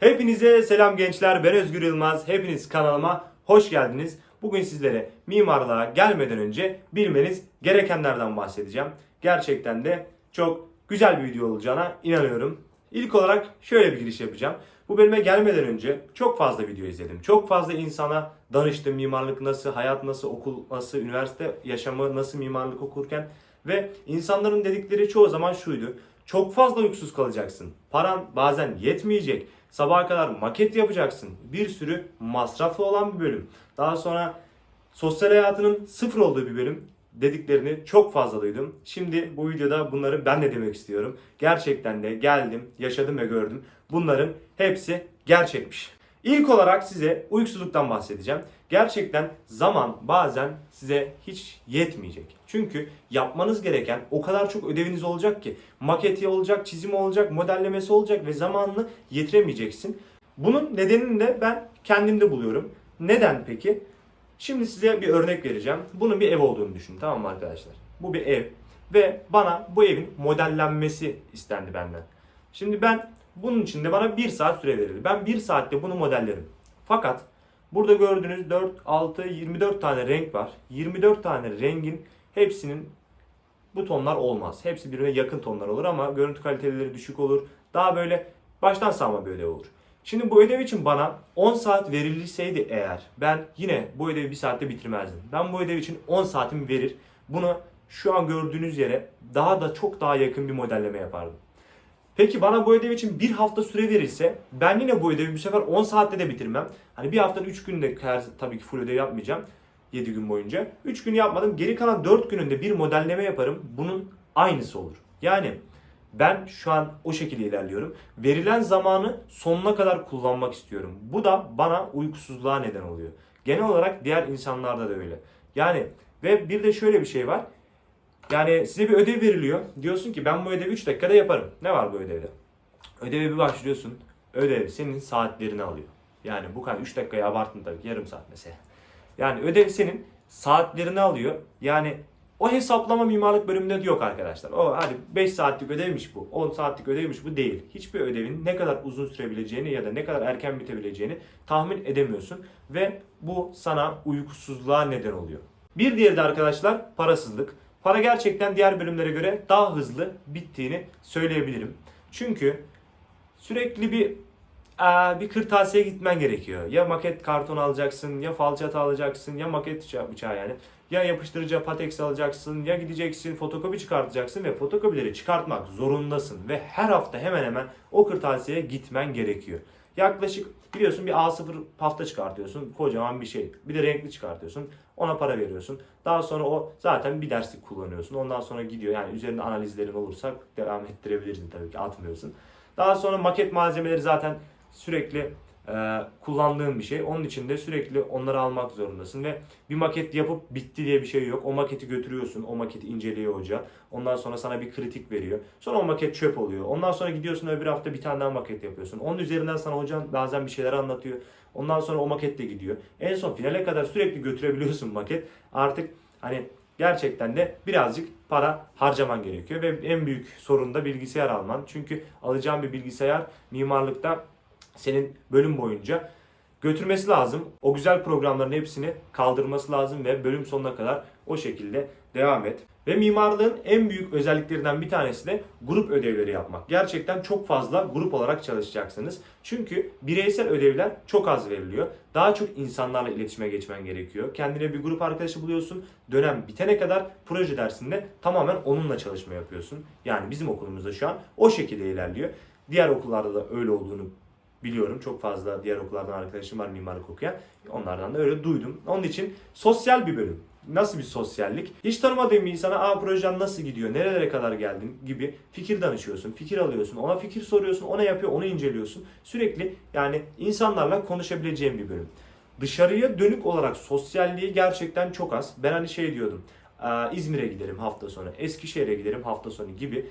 Hepinize selam gençler. Ben Özgür Yılmaz. Hepiniz kanalıma hoş geldiniz. Bugün sizlere mimarlığa gelmeden önce bilmeniz gerekenlerden bahsedeceğim. Gerçekten de çok güzel bir video olacağına inanıyorum. İlk olarak şöyle bir giriş yapacağım. Bu bölüme gelmeden önce çok fazla video izledim. Çok fazla insana danıştım. Mimarlık nasıl, hayat nasıl, okul nasıl, üniversite yaşamı nasıl mimarlık okurken. Ve insanların dedikleri çoğu zaman şuydu. Çok fazla uykusuz kalacaksın. Paran bazen yetmeyecek. Sabaha kadar maket yapacaksın. Bir sürü masraflı olan bir bölüm. Daha sonra sosyal hayatının sıfır olduğu bir bölüm dediklerini çok fazla duydum. Şimdi bu videoda bunları ben de demek istiyorum. Gerçekten de geldim, yaşadım ve gördüm. Bunların hepsi gerçekmiş. İlk olarak size uykusuzluktan bahsedeceğim. Gerçekten zaman bazen size hiç yetmeyecek. Çünkü yapmanız gereken o kadar çok ödeviniz olacak ki maketi olacak, çizimi olacak, modellemesi olacak ve zamanını yetiremeyeceksin. Bunun nedenini de ben kendimde buluyorum. Neden peki? Şimdi size bir örnek vereceğim. Bunun bir ev olduğunu düşünün tamam mı arkadaşlar? Bu bir ev ve bana bu evin modellenmesi istendi benden. Şimdi ben bunun için de bana 1 saat süre verildi. Ben 1 saatte bunu modellerim. Fakat burada gördüğünüz 4, 6, 24 tane renk var. 24 tane rengin hepsinin bu tonlar olmaz. Hepsi birbirine yakın tonlar olur ama görüntü kaliteleri düşük olur. Daha böyle baştan savma bir ödev olur. Şimdi bu ödev için bana 10 saat verilseydi eğer ben yine bu ödevi 1 saatte bitirmezdim. Ben bu ödev için 10 saatimi verir. Bunu şu an gördüğünüz yere daha da çok daha yakın bir modelleme yapardım. Peki bana bu ödev için bir hafta süre verilse ben yine bu ödevi bu sefer 10 saatte de bitirmem. Hani bir haftanın 3 günde tabii ki full ödev yapmayacağım. 7 gün boyunca. 3 gün yapmadım. Geri kalan 4 gününde bir modelleme yaparım. Bunun aynısı olur. Yani ben şu an o şekilde ilerliyorum. Verilen zamanı sonuna kadar kullanmak istiyorum. Bu da bana uykusuzluğa neden oluyor. Genel olarak diğer insanlarda da öyle. Yani ve bir de şöyle bir şey var. Yani size bir ödev veriliyor. Diyorsun ki ben bu ödevi 3 dakikada yaparım. Ne var bu ödevde? Ödeve bir başlıyorsun. Ödev senin saatlerini alıyor. Yani bu kadar 3 dakikaya abarttın tabii ki yarım saat mesela. Yani ödev senin saatlerini alıyor. Yani o hesaplama mimarlık bölümünde de yok arkadaşlar. O hadi 5 saatlik ödevmiş bu. 10 saatlik ödevmiş bu değil. Hiçbir ödevin ne kadar uzun sürebileceğini ya da ne kadar erken bitebileceğini tahmin edemiyorsun. Ve bu sana uykusuzluğa neden oluyor. Bir diğeri de arkadaşlar parasızlık. Para gerçekten diğer bölümlere göre daha hızlı bittiğini söyleyebilirim. Çünkü sürekli bir bir kırtasiye gitmen gerekiyor. Ya maket karton alacaksın, ya falçata alacaksın, ya maket bıçağı, yani. Ya yapıştırıcı pateks alacaksın, ya gideceksin fotokopi çıkartacaksın ve fotokopileri çıkartmak zorundasın. Ve her hafta hemen hemen o kırtasiyeye gitmen gerekiyor. Yaklaşık biliyorsun bir A0 pafta çıkartıyorsun. Kocaman bir şey. Bir de renkli çıkartıyorsun. Ona para veriyorsun. Daha sonra o zaten bir derslik kullanıyorsun. Ondan sonra gidiyor. Yani üzerinde analizlerin olursa devam ettirebilirsin tabii ki atmıyorsun. Daha sonra maket malzemeleri zaten sürekli e, kullandığın bir şey. Onun için de sürekli onları almak zorundasın ve bir maket yapıp bitti diye bir şey yok. O maketi götürüyorsun. O maketi inceliyor hoca. Ondan sonra sana bir kritik veriyor. Sonra o maket çöp oluyor. Ondan sonra gidiyorsun öbür hafta bir tane daha maket yapıyorsun. Onun üzerinden sana hocan bazen bir şeyler anlatıyor. Ondan sonra o maket de gidiyor. En son finale kadar sürekli götürebiliyorsun maket. Artık hani gerçekten de birazcık para harcaman gerekiyor ve en büyük sorun da bilgisayar alman. Çünkü alacağın bir bilgisayar mimarlıkta senin bölüm boyunca götürmesi lazım. O güzel programların hepsini kaldırması lazım ve bölüm sonuna kadar o şekilde devam et. Ve mimarlığın en büyük özelliklerinden bir tanesi de grup ödevleri yapmak. Gerçekten çok fazla grup olarak çalışacaksınız. Çünkü bireysel ödevler çok az veriliyor. Daha çok insanlarla iletişime geçmen gerekiyor. Kendine bir grup arkadaşı buluyorsun. Dönem bitene kadar proje dersinde tamamen onunla çalışma yapıyorsun. Yani bizim okulumuzda şu an o şekilde ilerliyor. Diğer okullarda da öyle olduğunu biliyorum. Çok fazla diğer okullardan arkadaşım var mimarlık okuyan. Onlardan da öyle duydum. Onun için sosyal bir bölüm. Nasıl bir sosyallik? Hiç tanımadığın bir insana Aa projen nasıl gidiyor, nerelere kadar geldin gibi fikir danışıyorsun, fikir alıyorsun, ona fikir soruyorsun, ona yapıyor, onu inceliyorsun. Sürekli yani insanlarla konuşabileceğin bir bölüm. Dışarıya dönük olarak sosyalliği gerçekten çok az. Ben hani şey diyordum, "Aa, İzmir'e giderim hafta sonu, Eskişehir'e giderim hafta sonu gibi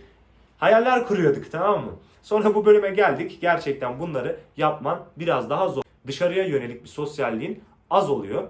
hayaller kuruyorduk tamam mı? Sonra bu bölüme geldik. Gerçekten bunları yapman biraz daha zor. Dışarıya yönelik bir sosyalliğin az oluyor.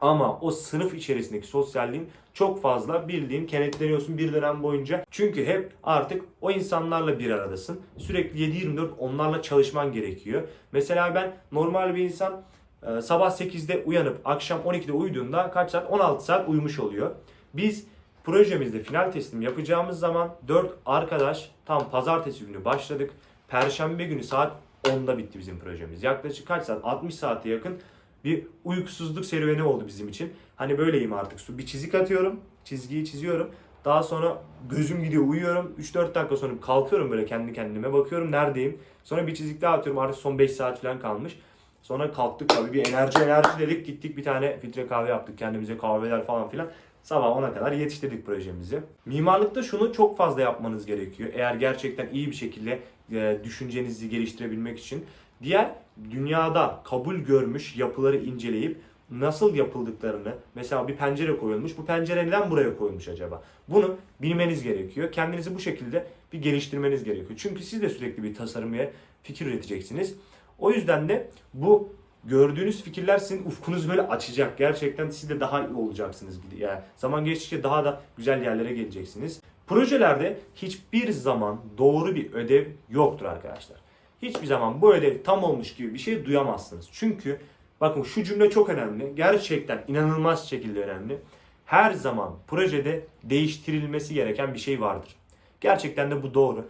Ama o sınıf içerisindeki sosyalliğin çok fazla bildiğin kenetleniyorsun bir dönem boyunca. Çünkü hep artık o insanlarla bir aradasın. Sürekli 7-24 onlarla çalışman gerekiyor. Mesela ben normal bir insan e, sabah 8'de uyanıp akşam 12'de uyuduğunda kaç saat? 16 saat uyumuş oluyor. Biz projemizde final teslim yapacağımız zaman 4 arkadaş tam pazartesi günü başladık. Perşembe günü saat 10'da bitti bizim projemiz. Yaklaşık kaç saat? 60 saate yakın bir uykusuzluk serüveni oldu bizim için. Hani böyleyim artık. Su bir çizik atıyorum. Çizgiyi çiziyorum. Daha sonra gözüm gidiyor uyuyorum. 3-4 dakika sonra kalkıyorum böyle kendi kendime bakıyorum neredeyim. Sonra bir çizik daha atıyorum artık son 5 saat falan kalmış. Sonra kalktık tabii bir enerji enerji dedik gittik bir tane filtre kahve yaptık kendimize kahveler falan filan. Sabah 10'a kadar yetiştirdik projemizi. Mimarlıkta şunu çok fazla yapmanız gerekiyor. Eğer gerçekten iyi bir şekilde e, düşüncenizi geliştirebilmek için. Diğer dünyada kabul görmüş yapıları inceleyip nasıl yapıldıklarını mesela bir pencere koyulmuş bu pencere neden buraya koyulmuş acaba bunu bilmeniz gerekiyor kendinizi bu şekilde bir geliştirmeniz gerekiyor çünkü siz de sürekli bir tasarımaya fikir üreteceksiniz o yüzden de bu gördüğünüz fikirler sizin ufkunuzu böyle açacak gerçekten siz de daha iyi olacaksınız yani zaman geçtikçe daha da güzel yerlere geleceksiniz projelerde hiçbir zaman doğru bir ödev yoktur arkadaşlar hiçbir zaman bu ödev tam olmuş gibi bir şey duyamazsınız. Çünkü bakın şu cümle çok önemli. Gerçekten inanılmaz şekilde önemli. Her zaman projede değiştirilmesi gereken bir şey vardır. Gerçekten de bu doğru.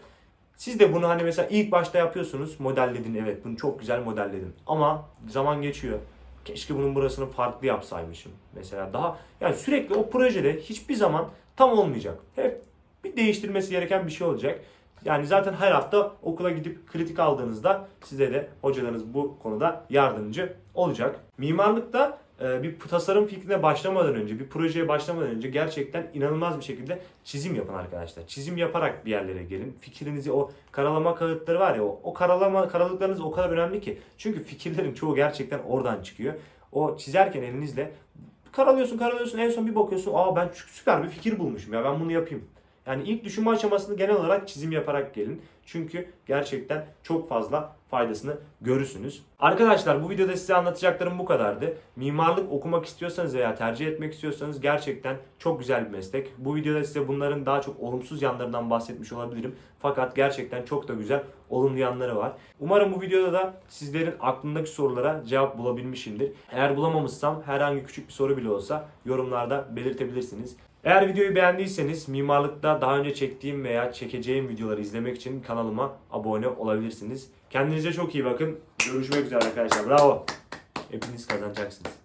Siz de bunu hani mesela ilk başta yapıyorsunuz. Modelledin evet bunu çok güzel modelledim. Ama zaman geçiyor. Keşke bunun burasını farklı yapsaymışım. Mesela daha yani sürekli o projede hiçbir zaman tam olmayacak. Hep bir değiştirmesi gereken bir şey olacak. Yani zaten her hafta okula gidip kritik aldığınızda size de hocalarınız bu konuda yardımcı olacak. Mimarlıkta bir tasarım fikrine başlamadan önce, bir projeye başlamadan önce gerçekten inanılmaz bir şekilde çizim yapın arkadaşlar. Çizim yaparak bir yerlere gelin. Fikrinizi o karalama kağıtları var ya o, o karalama karalıklarınız o kadar önemli ki. Çünkü fikirlerin çoğu gerçekten oradan çıkıyor. O çizerken elinizle karalıyorsun karalıyorsun en son bir bakıyorsun aa ben süper bir fikir bulmuşum ya ben bunu yapayım. Yani ilk düşünme aşamasını genel olarak çizim yaparak gelin. Çünkü gerçekten çok fazla faydasını görürsünüz. Arkadaşlar bu videoda size anlatacaklarım bu kadardı. Mimarlık okumak istiyorsanız veya tercih etmek istiyorsanız gerçekten çok güzel bir meslek. Bu videoda size bunların daha çok olumsuz yanlarından bahsetmiş olabilirim. Fakat gerçekten çok da güzel olumlu yanları var. Umarım bu videoda da sizlerin aklındaki sorulara cevap bulabilmişimdir. Eğer bulamamışsam herhangi küçük bir soru bile olsa yorumlarda belirtebilirsiniz. Eğer videoyu beğendiyseniz mimarlıkta daha önce çektiğim veya çekeceğim videoları izlemek için kanalıma abone olabilirsiniz. Kendinize çok iyi bakın. Görüşmek üzere arkadaşlar. Bravo. Hepiniz kazanacaksınız.